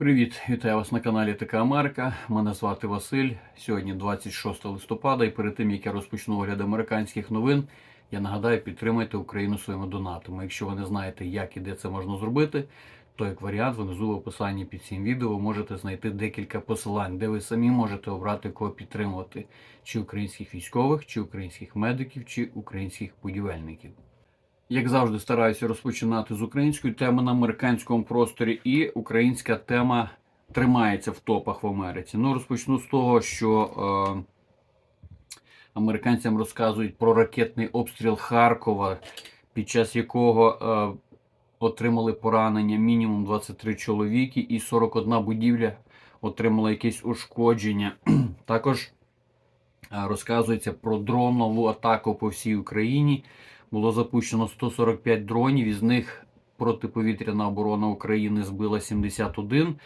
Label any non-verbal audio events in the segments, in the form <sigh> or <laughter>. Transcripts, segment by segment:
Привіт, вітаю вас на каналі ТК Америка. Мене звати Василь. Сьогодні 26 листопада, і перед тим як я розпочну огляд американських новин, я нагадаю, підтримайте Україну своїми донатами. Якщо ви не знаєте, як і де це можна зробити, то як варіант внизу в описанні під цим відео ви можете знайти декілька посилань, де ви самі можете обрати кого підтримувати: чи українських військових, чи українських медиків, чи українських будівельників. Як завжди, стараюся розпочинати з української теми на американському просторі, і українська тема тримається в топах в Америці. Ну, розпочну з того, що е, американцям розказують про ракетний обстріл Харкова, під час якого е, отримали поранення мінімум 23 чоловіки, і 41 будівля отримала якесь ушкодження. <clears throat> Також е, розказується про дронову атаку по всій Україні. Було запущено 145 дронів, із них протиповітряна оборона України збила 71.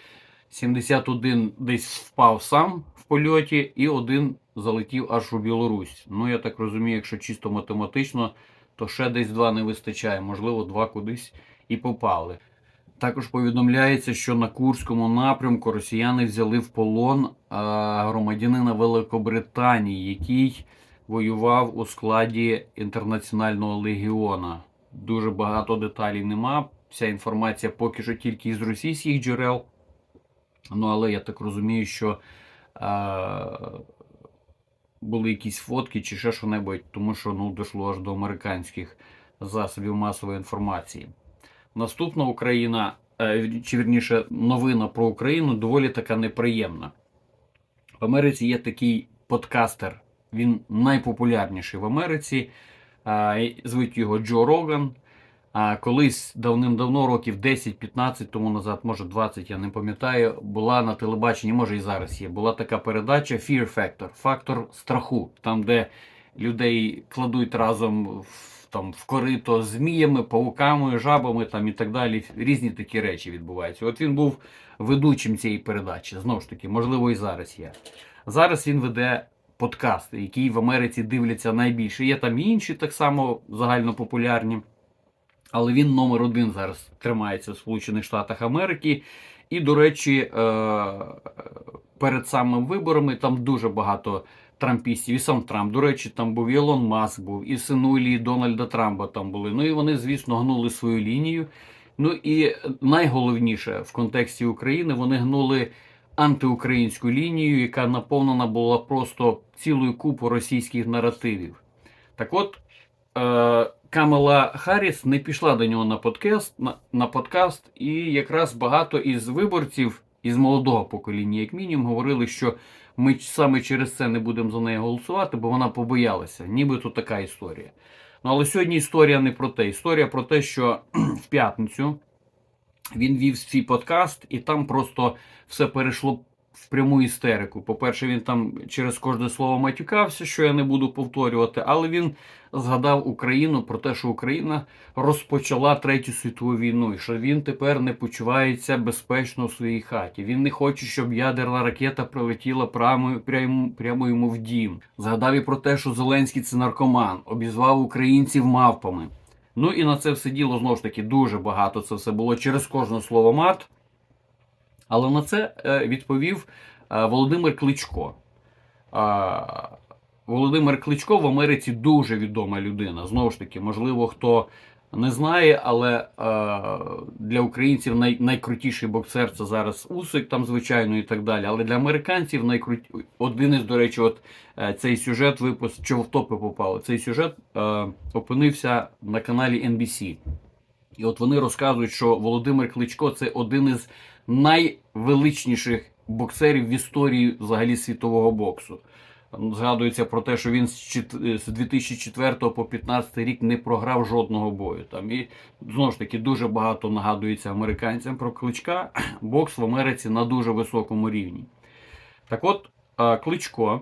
71 десь впав сам в польоті, і один залетів аж у Білорусь. Ну, я так розумію, якщо чисто математично, то ще десь два не вистачає. Можливо, два кудись і попали. Також повідомляється, що на Курському напрямку росіяни взяли в полон громадянина Великобританії, який воював у складі інтернаціонального легіона. Дуже багато деталей нема. Вся інформація поки що тільки із російських джерел. Ну, але я так розумію, що а, були якісь фотки чи ще що-небудь, тому що ну, дійшло аж до американських засобів масової інформації. Наступна Україна, е, чи вірніше, новина про Україну доволі така неприємна. В Америці є такий подкастер, він найпопулярніший в Америці. Звуть його Джо Роган. А колись давним-давно, років 10-15 тому назад, може 20, я не пам'ятаю, була на телебаченні, може і зараз є. Була така передача Fear Factor, фактор страху, там, де людей кладуть разом в, там, в корито зміями, пауками, жабами там, і так далі. Різні такі речі відбуваються. От він був ведучим цієї передачі. Знову ж таки, можливо, і зараз є. Зараз він веде подкаст, який в Америці дивляться найбільше. Є там інші так само загальнопопулярні. Але він номер один зараз тримається в Сполучених Штатах Америки. І, до речі, е, перед самими виборами там дуже багато трампістів. І сам Трамп, до речі, там був і Ілон Маск був, і синулі Дональда Трампа там були. Ну і вони, звісно, гнули свою лінію. Ну і найголовніше в контексті України вони гнули антиукраїнську лінію, яка наповнена була просто цілою купу російських наративів. Так от. Е, Камела Харріс не пішла до нього на подкаст, на, на подкаст, і якраз багато із виборців із молодого покоління, як мінімум, говорили, що ми саме через це не будемо за неї голосувати, бо вона побоялася. Нібито така історія. Ну але сьогодні історія не про те. Історія про те, що <clears throat> в п'ятницю він вів свій подкаст, і там просто все перейшло в пряму істерику. По-перше, він там через кожне слово матюкався, що я не буду повторювати, але він згадав Україну про те, що Україна розпочала третю світову війну, і що він тепер не почувається безпечно у своїй хаті. Він не хоче, щоб ядерна ракета прилетіла прямо, прямо, прямо йому в дім. Згадав і про те, що Зеленський це наркоман, обізвав українців мавпами. Ну і на це все діло знову ж таки дуже багато. Це все було через кожне слово мат. Але на це е, відповів е, Володимир Кличко. Е, Володимир Кличко в Америці дуже відома людина. Знову ж таки, можливо, хто не знає, але для українців най, найкрутіший боксер це зараз Усик, там, звичайно, і так далі. Але для американців найкрут... один із, до речі, от цей сюжет випуск, що в топи попав. Цей сюжет опинився на каналі NBC. І от вони розказують, що Володимир Кличко це один із найвеличніших боксерів в історії взагалі світового боксу. Згадується про те, що він з 2004 по 2015 рік не програв жодного бою. Там і знову ж таки дуже багато нагадується американцям про кличка. <clears throat> Бокс в Америці на дуже високому рівні. Так от, кличко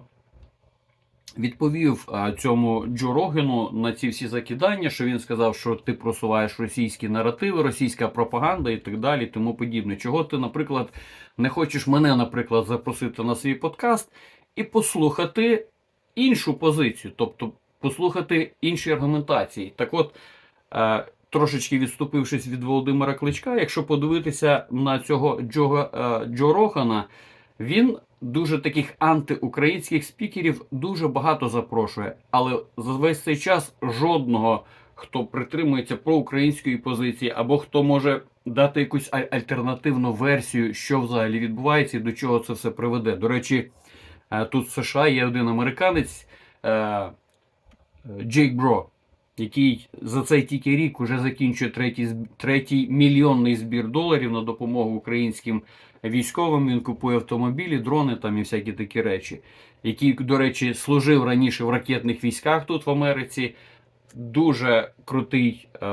відповів цьому Джо Рогену на ці всі закидання, що він сказав, що ти просуваєш російські наративи, російська пропаганда і так далі, тому подібне. Чого ти, наприклад, не хочеш мене, наприклад, запросити на свій подкаст і послухати іншу позицію, тобто послухати інші аргументації. Так от трошечки відступившись від Володимира Кличка, якщо подивитися на цього Джо, е, Джо Рохана, він дуже таких антиукраїнських спікерів дуже багато запрошує. Але за весь цей час жодного, хто притримується проукраїнської позиції, або хто може дати якусь аль- альтернативну версію, що взагалі відбувається і до чого це все приведе. До речі, е, тут в США є один американець е, Джейк Бро, який за цей тільки рік уже закінчує третій, третій мільйонний збір доларів на допомогу українським військовим. Він купує автомобілі, дрони там і всякі такі речі, який, до речі, служив раніше в ракетних військах тут в Америці. Дуже крутий е,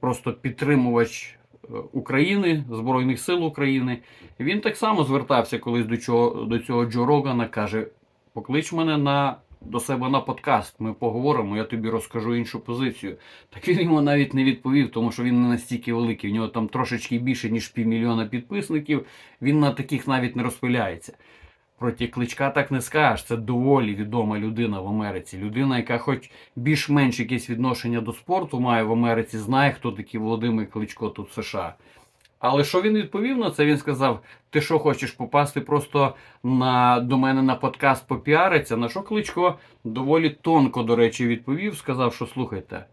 просто підтримувач е, України, Збройних сил України. Він так само звертався колись до цього, до цього Джо Рогана, каже: поклич мене на, до себе на подкаст, ми поговоримо, я тобі розкажу іншу позицію. Так він йому навіть не відповів, тому що він не настільки великий. В нього там трошечки більше, ніж півмільйона підписників. Він на таких навіть не розпиляється. Проти кличка так не скажеш. Це доволі відома людина в Америці. Людина, яка хоч більш-менш якесь відношення до спорту має в Америці, знає, хто такий Володимир Кличко тут в США. Але що він відповів на це? Він сказав: Ти що хочеш попасти просто на, до мене на подкаст попіариться? На що Кличко доволі тонко, до речі, відповів, сказав, що слухайте,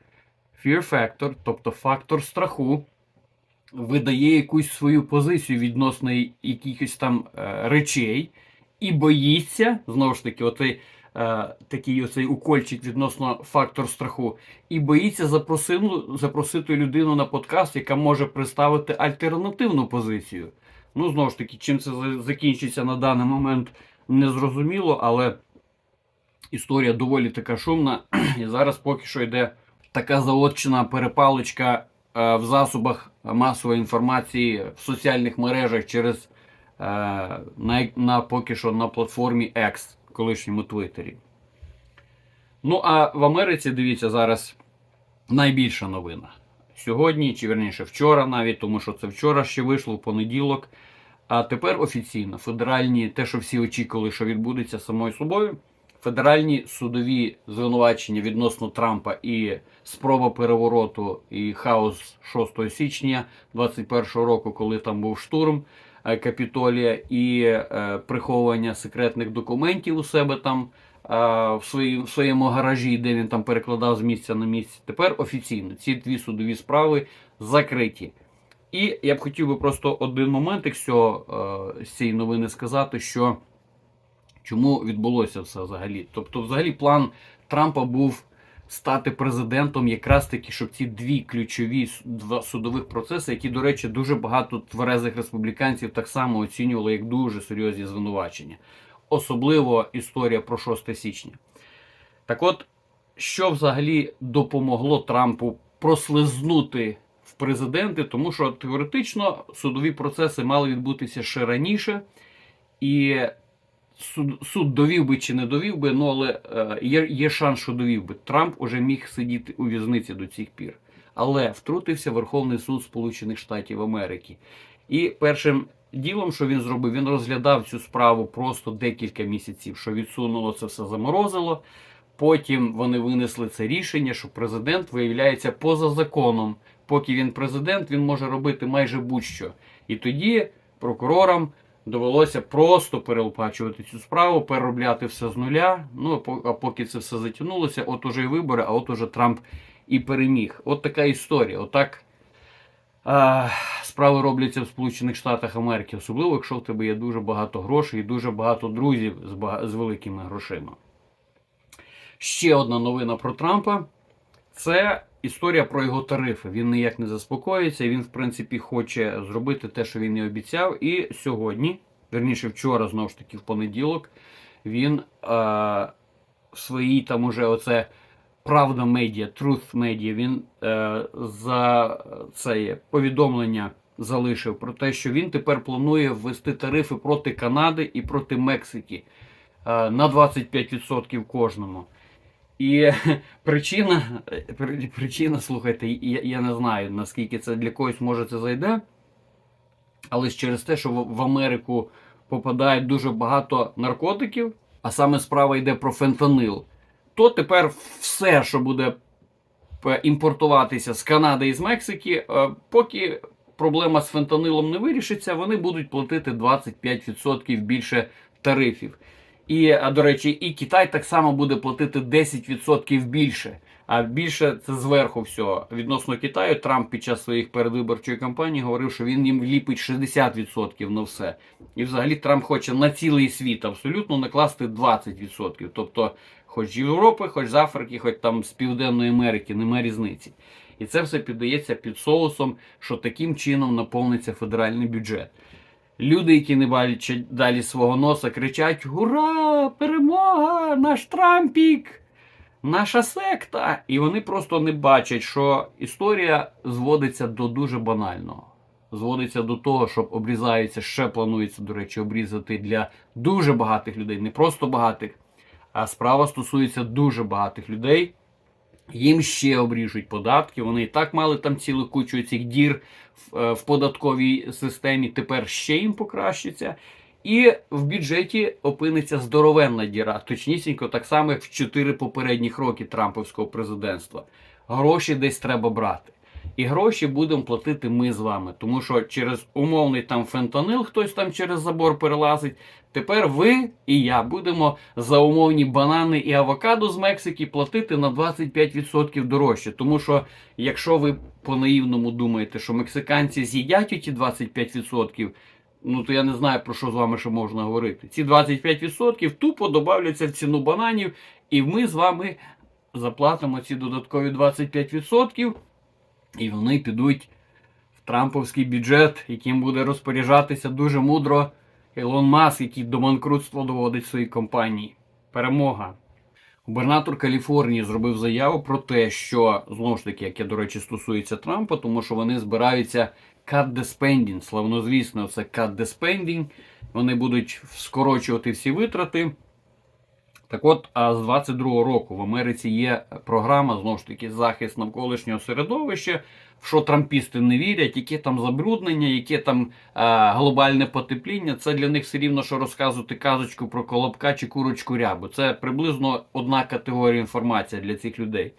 fear factor, тобто фактор страху, видає якусь свою позицію відносно якихось там е, речей і боїться, знову ж таки, оцей, е, такий оцей укольчик відносно фактор страху, і боїться запросити, людину на подкаст, яка може представити альтернативну позицію. Ну, знову ж таки, чим це закінчиться на даний момент, не зрозуміло, але історія доволі така шумна. <clears throat> І зараз поки що йде така заочна перепалочка е, в засобах масової інформації в соціальних мережах через на, на поки що на платформі X, колишньому Твіттері. Ну, а в Америці, дивіться, зараз найбільша новина. Сьогодні, чи верніше вчора навіть, тому що це вчора ще вийшло в понеділок. А тепер офіційно федеральні, те, що всі очікували, що відбудеться самою собою, федеральні судові звинувачення відносно Трампа і спроба перевороту і хаос 6 січня 2021 року, коли там був штурм е, Капітолія і е, приховування секретних документів у себе там е, в, своєму гаражі, де він там перекладав з місця на місце. Тепер офіційно ці дві судові справи закриті. І я б хотів би просто один е, з цієї новини сказати, що чому відбулося все взагалі. Тобто, взагалі, план Трампа був стати президентом якраз таки, щоб ці дві ключові судових процеси, які, до речі, дуже багато тверезих республіканців так само оцінювали як дуже серйозні звинувачення. Особливо історія про 6 січня. Так от, що взагалі допомогло Трампу прослизнути в президенти, тому що теоретично судові процеси мали відбутися ще раніше, і суд, суд довів би чи не довів би, ну але е, є, є шанс, що довів би. Трамп уже міг сидіти у в'язниці до цих пір. Але втрутився Верховний суд Сполучених Штатів Америки. І першим ділом, що він зробив, він розглядав цю справу просто декілька місяців, що відсунуло це все заморозило. Потім вони винесли це рішення, що президент виявляється поза законом. Поки він президент, він може робити майже будь-що. І тоді прокурорам довелося просто перелопачувати цю справу, переробляти все з нуля. Ну а поки це все затягнулося, от уже і вибори, а от уже Трамп і переміг. От така історія. Отак а, справи робляться в Сполучених Штатах Америки, особливо якщо в тебе є дуже багато грошей і дуже багато друзів з, з великими грошима. Ще одна новина про Трампа це історія про його тарифи. Він ніяк не заспокоїться, він, в принципі, хоче зробити те, що він і обіцяв. І сьогодні, верніше, вчора, знову ж таки, в понеділок, він е, в своїй там уже оце Правда медіа, Truth Media, він е, за це повідомлення залишив про те, що він тепер планує ввести тарифи проти Канади і проти Мексики е, на 25% кожному. І <laughs> причина, причина, слухайте, я, я не знаю, наскільки це для когось може це зайде, але через те, що в, в Америку попадає дуже багато наркотиків, а саме справа йде про фентанил, то тепер все, що буде імпортуватися з Канади і з Мексики, е, поки проблема з фентанилом не вирішиться, вони будуть платити 25% більше тарифів. І, до речі, і Китай так само буде платити 10% більше. А більше це зверху всього. Відносно Китаю, Трамп під час своїх передвиборчої кампанії говорив, що він їм вліпить 60% на все. І взагалі Трамп хоче на цілий світ абсолютно накласти 20%. Тобто, хоч з Європи, хоч з Африки, хоч там з Південної Америки, немає різниці. І це все піддається під соусом, що таким чином наповниться федеральний бюджет. Люди, які не бачать далі свого носа, кричать: Ура! Перемога! Наш Трампік! Наша секта! І вони просто не бачать, що історія зводиться до дуже банального. Зводиться до того, що обрізаються, ще планується, до речі, обрізати для дуже багатих людей, не просто багатих, а справа стосується дуже багатих людей. Їм ще обріжуть податки. Вони і так мали там цілу кучу цих дір в, е, в податковій системі. Тепер ще їм покращиться. І в бюджеті опиниться здоровенна діра, точнісінько, так само, як в чотири попередніх роки Трамповського президентства. Гроші десь треба брати. І гроші будемо платити ми з вами, тому що через умовний там фентанил хтось там через забор перелазить. Тепер ви і я будемо за умовні банани і авокадо з Мексики платити на 25% дорожче. Тому що якщо ви по-наївному думаєте, що мексиканці з'їдять оті 25%, ну то я не знаю про що з вами ще можна говорити. Ці 25% тупо додавляться в ціну бананів, і ми з вами заплатимо ці додаткові 25%, і вони підуть в Трамповський бюджет, яким буде розпоряджатися дуже мудро Ілон Маск, який до банкрутства доводить свої компанії. Перемога. Губернатор Каліфорнії зробив заяву про те, що знову ж таки, яке, до речі, стосується Трампа, тому що вони збираються cut the spending. Славнозвісно, це cut the spending. Вони будуть скорочувати всі витрати. Так от, а з 22-го року в Америці є програма, знову ж таки, захист навколишнього середовища, в що трампісти не вірять, яке там забруднення, яке там е, глобальне потепління. Це для них все рівно, що розказувати казочку про колобка чи курочку рябу. Це приблизно одна категорія інформації для цих людей.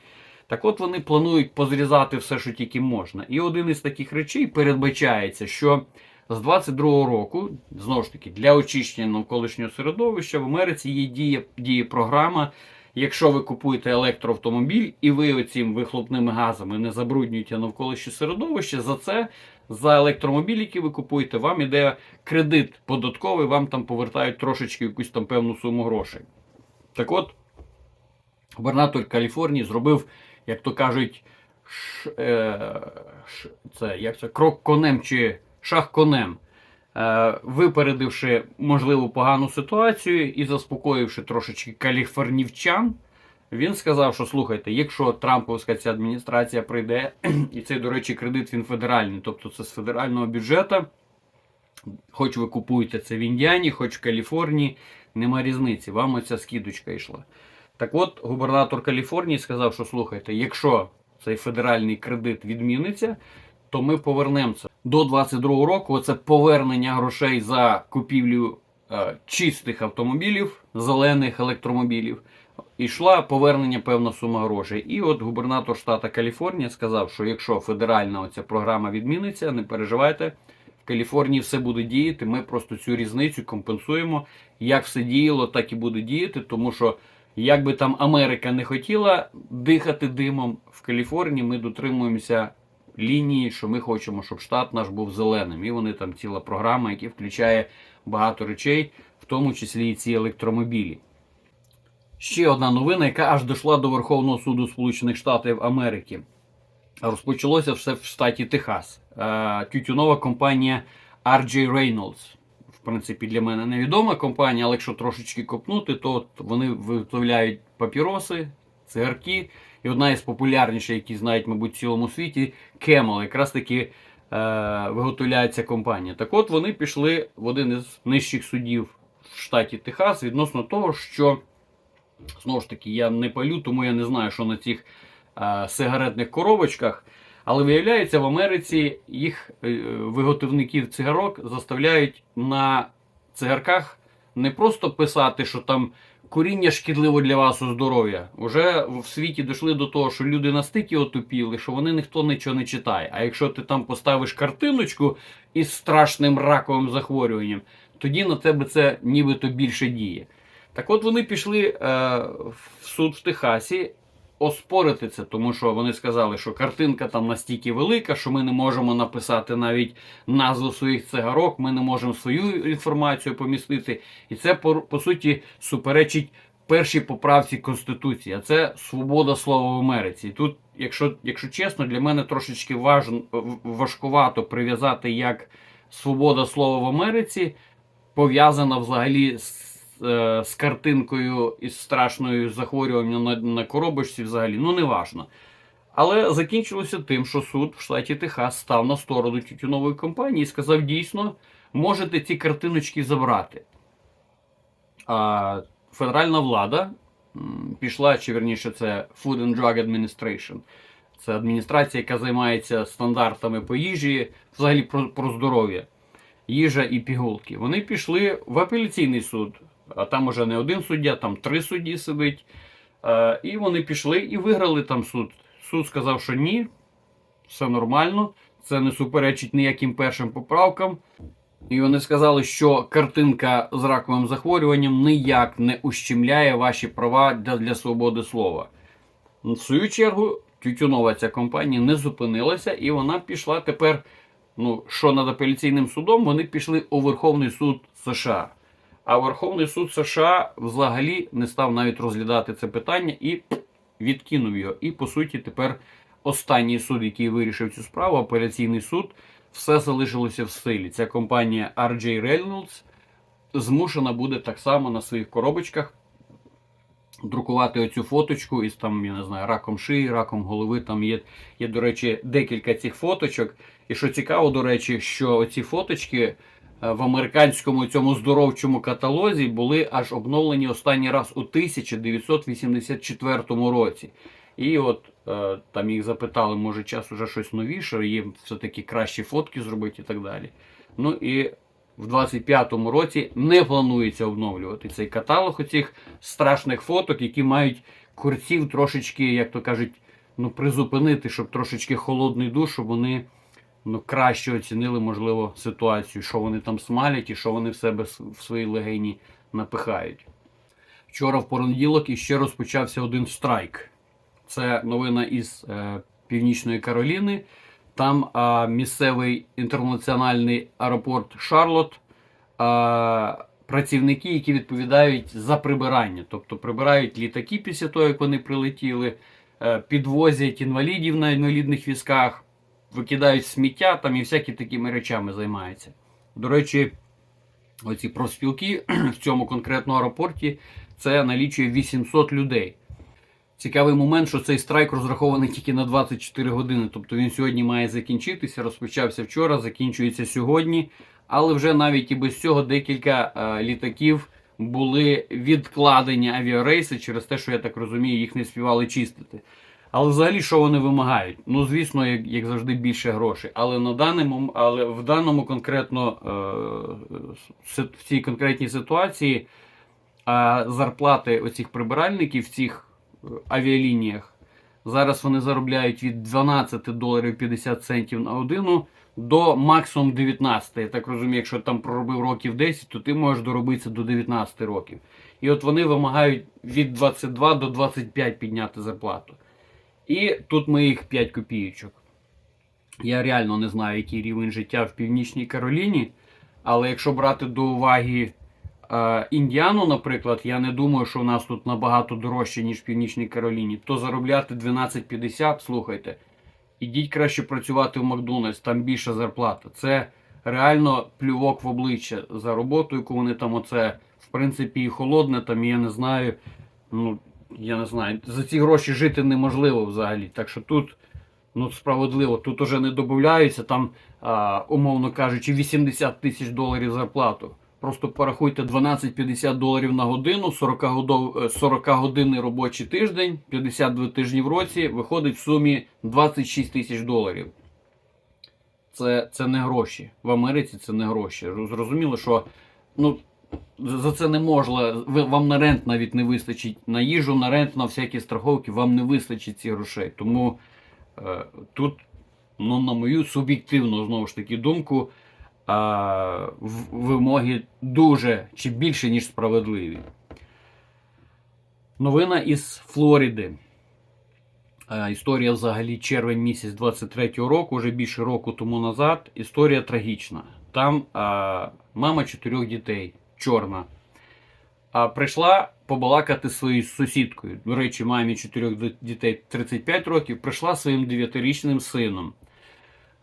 Так от вони планують позрізати все, що тільки можна. І один із таких речей передбачається, що з 22-го року, знову ж таки, для очищення навколишнього середовища в Америці є діє, діє програма. Якщо ви купуєте електроавтомобіль і ви оцим вихлопними газами не забруднюєте навколишнє середовище, за це за електромобіль, який ви купуєте, вам іде кредит податковий, вам там повертають трошечки якусь там певну суму грошей. Так от, губернатор Каліфорнії зробив, як то кажуть, ш, е, ш, це, як це, крок конем чи шах конем. Е, випередивши можливу погану ситуацію і заспокоївши трошечки каліфорнівчан, він сказав, що слухайте, якщо Трамповська ця адміністрація прийде, <clears throat> і цей, до речі, кредит він федеральний, тобто це з федерального бюджету, хоч ви купуєте це в Індіані, хоч в Каліфорнії, нема різниці, вам оця скидочка йшла. Так от, губернатор Каліфорнії сказав, що слухайте, якщо цей федеральний кредит відміниться, то ми повернемо це. До 22 року це повернення грошей за купівлю е, чистих автомобілів, зелених електромобілів. Ішла повернення певна сума грошей. І от губернатор штата Каліфорнія сказав, що якщо федеральна оця програма відміниться, не переживайте. В Каліфорнії все буде діяти. Ми просто цю різницю компенсуємо. Як все діяло, так і буде діяти, тому що як би там Америка не хотіла дихати димом, в Каліфорнії ми дотримуємося лінії, що ми хочемо, щоб штат наш був зеленим. І вони там ціла програма, яка включає багато речей, в тому числі і ці електромобілі. Ще одна новина, яка аж дійшла до Верховного суду Сполучених Штатів Америки. Розпочалося все в штаті Техас. Е, Тютюнова компанія RJ Reynolds. В принципі, для мене невідома компанія, але якщо трошечки копнути, то вони виготовляють папіроси, цигарки. І одна із популярніших, які знають, мабуть, в цілому світі, Camel, якраз таки е, виготовляє ця компанія. Так от вони пішли в один із нижчих судів в штаті Техас відносно того, що знову ж таки я не палю, тому я не знаю, що на цих е, сигаретних коробочках. Але виявляється, в Америці їх е, виготовників цигарок заставляють на цигарках не просто писати, що там куріння шкідливо для вас у здоров'я. Уже в світі дійшли до того, що люди настільки отупіли, що вони ніхто нічого не читає. А якщо ти там поставиш картиночку із страшним раковим захворюванням, тоді на тебе це нібито більше діє. Так от вони пішли е, в суд в Техасі оспорити це, тому що вони сказали, що картинка там настільки велика, що ми не можемо написати навіть назву своїх цигарок, ми не можемо свою інформацію помістити. І це по, по суті суперечить першій поправці Конституції, а це свобода слова в Америці. І тут, якщо, якщо чесно, для мене трошечки важ, важкувато прив'язати як свобода слова в Америці пов'язана взагалі з, е, з картинкою із страшною захворюванням на, на коробочці взагалі. Ну, не важно. Але закінчилося тим, що суд в штаті Техас став на сторону тютюнової компанії і сказав: дійсно, можете ці картиночки забрати. А федеральна влада пішла, чи верніше, це Food and Drug Administration. Це адміністрація, яка займається стандартами по їжі, взагалі про, про здоров'я, їжа і пігулки. Вони пішли в апеляційний суд, а там уже не один суддя, там три судді сидить. Е, і вони пішли і виграли там суд. Суд сказав, що ні, все нормально, це не суперечить ніяким першим поправкам. І вони сказали, що картинка з раковим захворюванням ніяк не ущемляє ваші права для, для свободи слова. В свою чергу, тютюнова ця компанія не зупинилася, і вона пішла тепер, ну, що над апеляційним судом, вони пішли у Верховний суд США. А Верховний суд США взагалі не став навіть розглядати це питання і відкинув його. І по суті, тепер останній суд, який вирішив цю справу, апеляційний суд, все залишилося в силі. Ця компанія RJ Reynolds змушена буде так само на своїх коробочках друкувати оцю фоточку із там, я не знаю, раком шиї, раком голови. Там є, є, до речі, декілька цих фоточок. І що цікаво, до речі, що оці фоточки в американському цьому здоровчому каталозі були аж обновлені останній раз у 1984 році. І от е, там їх запитали, може час уже щось новіше, їм все-таки кращі фотки зробити і так далі. Ну і в 25-му році не планується обновлювати цей каталог оцих страшних фоток, які мають курців трошечки, як то кажуть, ну, призупинити, щоб трошечки холодний душ, щоб вони ну, краще оцінили, можливо, ситуацію, що вони там смалять і що вони в себе в своїй легені напихають. Вчора в понеділок іще розпочався один страйк. Це новина із е, Північної Кароліни. Там а, місцевий інтернаціональний аеропорт Шарлот, а, працівники, які відповідають за прибирання, тобто прибирають літаки після того, як вони прилетіли, е, підвозять інвалідів на інвалідних візках, викидають сміття там і всякі такими речами займаються. До речі, оці профспілки <clears throat> в цьому конкретному аеропорті це налічує 800 людей. Цікавий момент, що цей страйк розрахований тільки на 24 години. Тобто він сьогодні має закінчитися, розпочався вчора, закінчується сьогодні. Але вже навіть і без цього декілька е, літаків були відкладені авіарейси через те, що я так розумію, їх не співали чистити. Але взагалі, що вони вимагають? Ну, звісно, як, як завжди, більше грошей. Але на даному, але в даному конкретно е, в цій конкретній ситуації а зарплати оцих прибиральників в цих е, авіалініях зараз вони заробляють від 12 доларів 50 центів на годину до максимум 19. Я так розумію, якщо там проробив років 10, то ти можеш доробитися до 19 років. І от вони вимагають від 22 до 25 підняти зарплату. І тут моїх 5 копійочок. Я реально не знаю, який рівень життя в Північній Кароліні, але якщо брати до уваги е, Індіану, наприклад, я не думаю, що в нас тут набагато дорожче, ніж в Північній Кароліні, то заробляти 12,50, слухайте, ідіть краще працювати в Макдональдс, там більша зарплата. Це реально плювок в обличчя за роботу, яку вони там оце, в принципі, і холодне, там, я не знаю. Ну, я не знаю, за ці гроші жити неможливо взагалі. Так що тут, ну, справедливо, тут уже не додаються, там, а, умовно кажучи, 80 тисяч доларів зарплату. Просто порахуйте 12-50 доларів на годину, 40, годов, е, 40 годинний робочий тиждень, 52 тижні в році, виходить в сумі 26 тисяч доларів. Це, це не гроші. В Америці це не гроші. Зрозуміло, що ну, за це не можна, вам на рент навіть не вистачить на їжу, на рент, на всякі страховки, вам не вистачить цих грошей. Тому е, тут, ну, на мою суб'єктивну знову ж таки думку, е, вимоги дуже чи більше, ніж справедливі. Новина із Флориди. Е, Історія взагалі червень місяць 23-го року, вже більше року тому назад. Історія трагічна. Там е, мама чотирьох дітей, чорна. А прийшла побалакати своєю сусідкою. До речі, мамі чотирьох дітей 35 років, прийшла своїм 9-річним сином.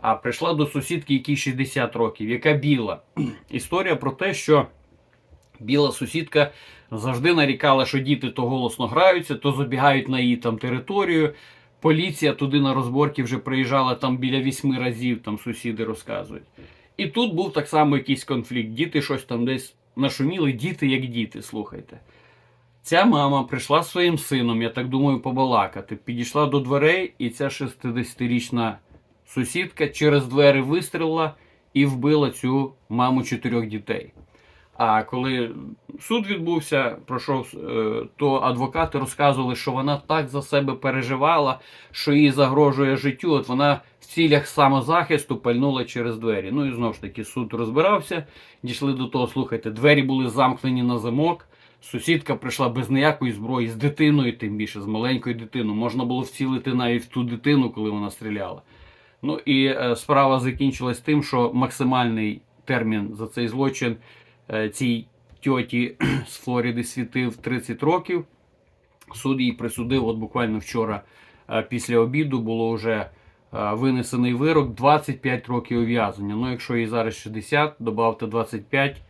А прийшла до сусідки, якій 60 років, яка біла. <clears throat> Історія про те, що біла сусідка завжди нарікала, що діти то голосно граються, то забігають на її там територію. Поліція туди на розборки вже приїжджала там біля вісьми разів, там сусіди розказують. І тут був так само якийсь конфлікт. Діти щось там десь нашуміли, діти як діти, слухайте. Ця мама прийшла з своїм сином, я так думаю, побалакати. Підійшла до дверей, і ця 60-річна сусідка через двері вистрілила і вбила цю маму чотирьох дітей. А коли суд відбувся, пройшов, е, то адвокати розказували, що вона так за себе переживала, що їй загрожує життю. От вона в цілях самозахисту пальнула через двері. Ну і знову ж таки суд розбирався. Дійшли до того, слухайте, двері були замкнені на замок. Сусідка прийшла без ніякої зброї, з дитиною, тим більше, з маленькою дитиною. Можна було вцілити навіть в ту дитину, коли вона стріляла. Ну і е, справа закінчилась тим, що максимальний термін за цей злочин цій тьоті <clears throat> з Флориди світив 30 років. Суд їй присудив, от буквально вчора е, після обіду було вже е, винесений вирок 25 років ув'язнення. Ну, якщо їй зараз 60, додавте 25,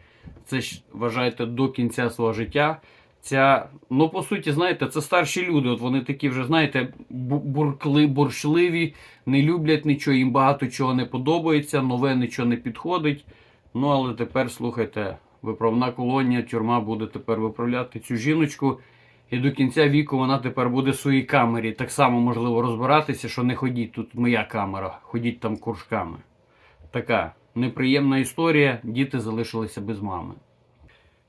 це ж вважайте до кінця свого життя. Ця, ну по суті, знаєте, це старші люди. От вони такі вже, знаєте, буркли, борщливі, не люблять нічого, їм багато чого не подобається, нове нічого не підходить. Ну, але тепер слухайте, виправна колонія, тюрма буде тепер виправляти цю жіночку. І до кінця віку вона тепер буде в своїй камері. Так само можливо розбиратися, що не ходіть, тут моя камера, ходіть там кружками. Така неприємна історія, діти залишилися без мами.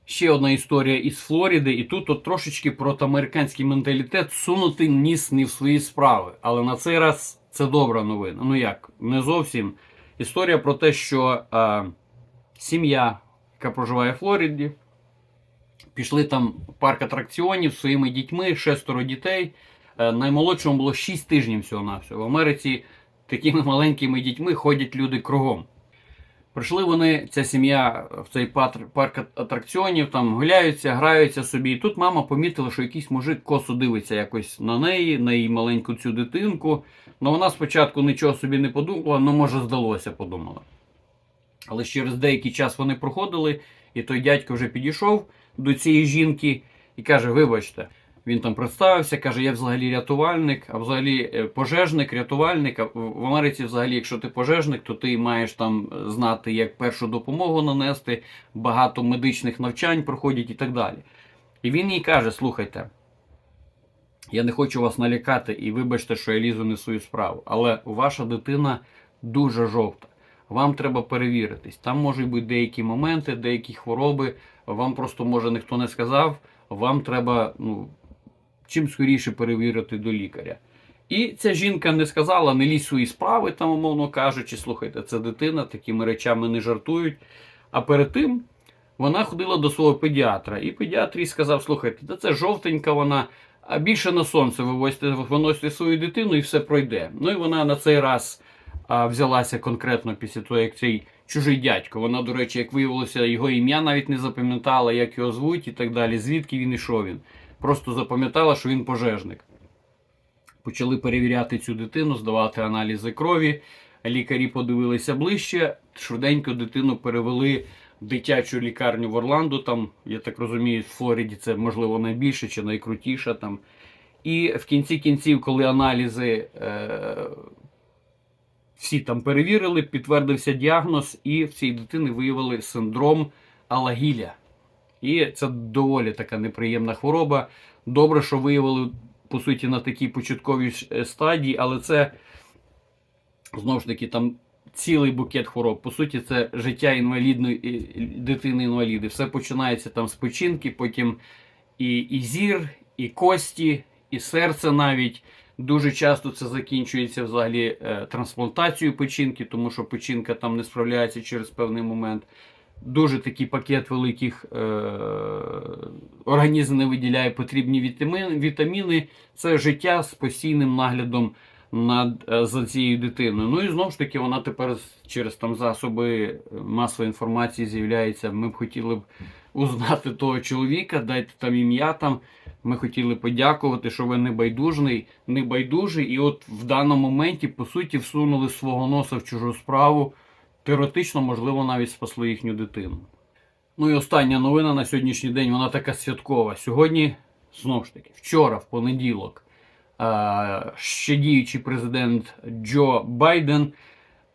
Ще одна історія із Флориди, і тут от трошечки про американський менталітет сунути ніс не в свої справи. Але на цей раз це добра новина. Ну як, не зовсім. Історія про те, що е, сім'я, яка проживає в Флориді, пішли там в парк атракціонів зі своїми дітьми, шестеро дітей. Е, наймолодшому було 6 тижнів всього на всього. В Америці такими маленькими дітьми ходять люди кругом. Прийшли вони, ця сім'я в цей парк атракціонів, там гуляються, граються собі. І тут мама помітила, що якийсь мужик косо дивиться якось на неї, на її маленьку цю дитинку. Ну вона спочатку нічого собі не подумала, ну може здалося, подумала. Але ж через деякий час вони проходили, і той дядько вже підійшов до цієї жінки і каже: Вибачте, він там представився, каже: Я взагалі рятувальник, а взагалі е, пожежник, рятувальник. А в Америці, взагалі, якщо ти пожежник, то ти маєш там е, знати, як першу допомогу нанести, багато медичних навчань проходять і так далі. І він їй каже: слухайте. Я не хочу вас налякати і вибачте, що я лізу не свою справу. Але ваша дитина дуже жовта. Вам треба перевіритись. Там можуть бути деякі моменти, деякі хвороби. Вам просто може ніхто не сказав. Вам треба ну, чим скоріше перевірити до лікаря. І ця жінка не сказала, не лізь свої справи, там, умовно кажучи, слухайте, це дитина, такими речами не жартують. А перед тим вона ходила до свого педіатра, і педіатр їй сказав: слухайте, це жовтенька вона, а більше на сонце вивозьте, виносите свою дитину і все пройде. Ну і вона на цей раз взялася конкретно після того, як цей чужий дядько. Вона, до речі, як виявилося, його ім'я навіть не запам'ятала, як його звуть і так далі, звідки він ішов він. Просто запам'ятала, що він пожежник. Почали перевіряти цю дитину, здавати аналізи крові. Лікарі подивилися ближче. Швиденько дитину перевели в дитячу лікарню в Орландо. Там, я так розумію, в Флориді це можливо найбільше чи найкрутіше там. І в кінці кінців, коли аналізи е, всі там перевірили, підтвердився діагноз, і в цій дитини виявили синдром Алагіля. І це доволі така неприємна хвороба. Добре, що виявили, по суті, на такій початковій е, стадії, але це знову ж таки там цілий букет хвороб. По суті, це життя інвалідної дитини інваліди. Все починається там з печінки, потім і, і зір, і кості, і серце навіть. Дуже часто це закінчується взагалі е, трансплантацією печінки, тому що печінка там не справляється через певний момент. Дуже такий пакет великих е, організм не виділяє потрібні вітаміни. Це життя з постійним наглядом над е, за цією дитиною. Ну і знову ж таки, вона тепер через там засоби масової інформації з'являється. Ми б хотіли б узнати того чоловіка, дайте там ім'я там. Ми хотіли подякувати, що ви не байдужний, не байдужий, і от в даному моменті, по суті, всунули свого носа в чужу справу. Теоретично, можливо, навіть спасли їхню дитину. Ну і остання новина на сьогоднішній день, вона така святкова. Сьогодні, знову ж таки, вчора, в понеділок, е, ще діючий президент Джо Байден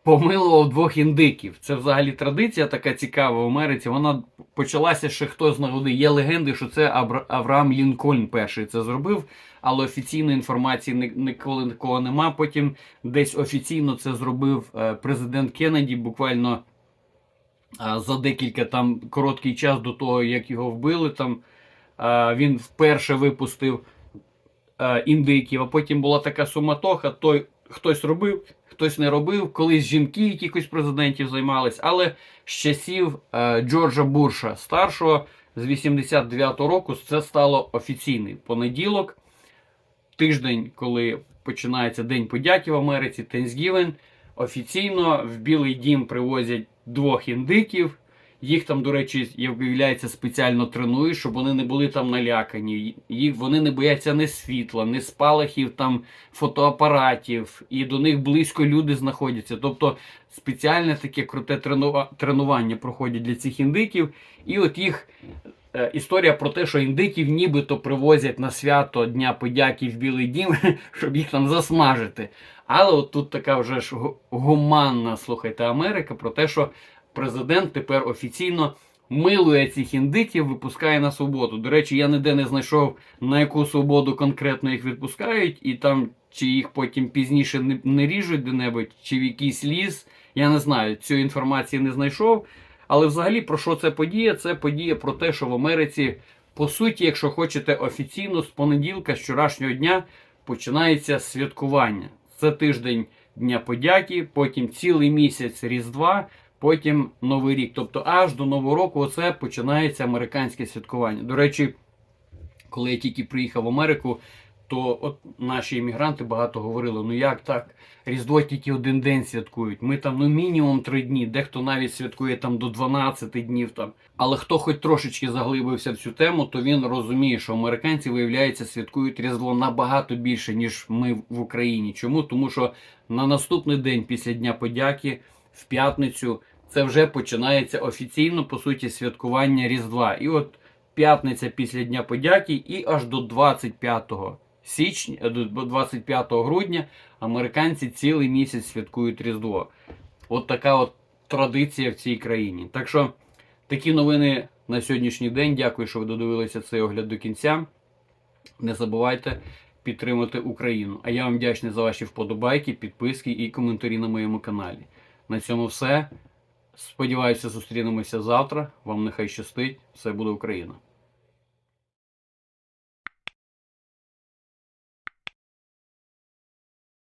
помилував двох індиків. Це взагалі традиція така цікава в Америці. Вона почалася ще хто знає. Є легенди, що це Абра- Авраам Лінкольн перший це зробив, але офіційної інформації ніколи такого нема. Потім десь офіційно це зробив е, президент Кеннеді буквально за декілька там короткий час до того, як його вбили. Там він вперше випустив індиків, а потім була така суматоха. Той хтось робив, хтось не робив. Колись жінки якихось президентів займались, але з часів е, Джорджа Бурша старшого з 89-го року це стало офіційний понеділок. Тиждень, коли починається День подяки в Америці, Thanksgiving, офіційно в Білий Дім привозять двох індиків. Їх там, до речі, як виявляється, спеціально тренують, щоб вони не були там налякані. Їх вони не бояться ні світла, ні спалахів там фотоапаратів, і до них близько люди знаходяться. Тобто спеціальне таке круте тренува- тренування проходять для цих індиків. І от їх е, історія про те, що індиків нібито привозять на свято Дня подяки в Білий Дім, <laughs> щоб їх там засмажити. Але от тут така вже ж гуманна, слухайте, Америка про те, що президент тепер офіційно милує цих індиків, випускає на свободу. До речі, я ніде не знайшов на яку свободу конкретно їх відпускають, і там чи їх потім пізніше не, не ріжуть де-небудь, чи в якийсь ліс. Я не знаю, цієї інформації не знайшов. Але взагалі про що це подія? Це подія про те, що в Америці, по суті, якщо хочете офіційно, з понеділка, з вчорашнього дня починається святкування. Це тиждень Дня подяки, потім цілий місяць Різдва, потім Новий рік. Тобто аж до Нового року оце починається американське святкування. До речі, коли я тільки приїхав в Америку, то от наші іммігранти багато говорили: ну як так? Різдво тільки один день святкують. Ми там ну мінімум три дні, дехто навіть святкує там до 12 днів. Там. Але хто хоч трошечки заглибився в цю тему, то він розуміє, що американці, виявляється, святкують Різдво набагато більше, ніж ми в Україні. Чому? Тому що на наступний день після Дня подяки, в п'ятницю, це вже починається офіційно, по суті, святкування Різдва. І от п'ятниця після Дня подяки і аж до 25 січня, е, до 25 грудня американці цілий місяць святкують Різдво. От така от традиція в цій країні. Так що такі новини на сьогоднішній день. Дякую, що ви додивилися цей огляд до кінця. Не забувайте підтримати Україну. А я вам вдячний за ваші вподобайки, підписки і коментарі на моєму каналі. На цьому все. Сподіваюся, зустрінемося завтра. Вам нехай щастить. Все буде Україна!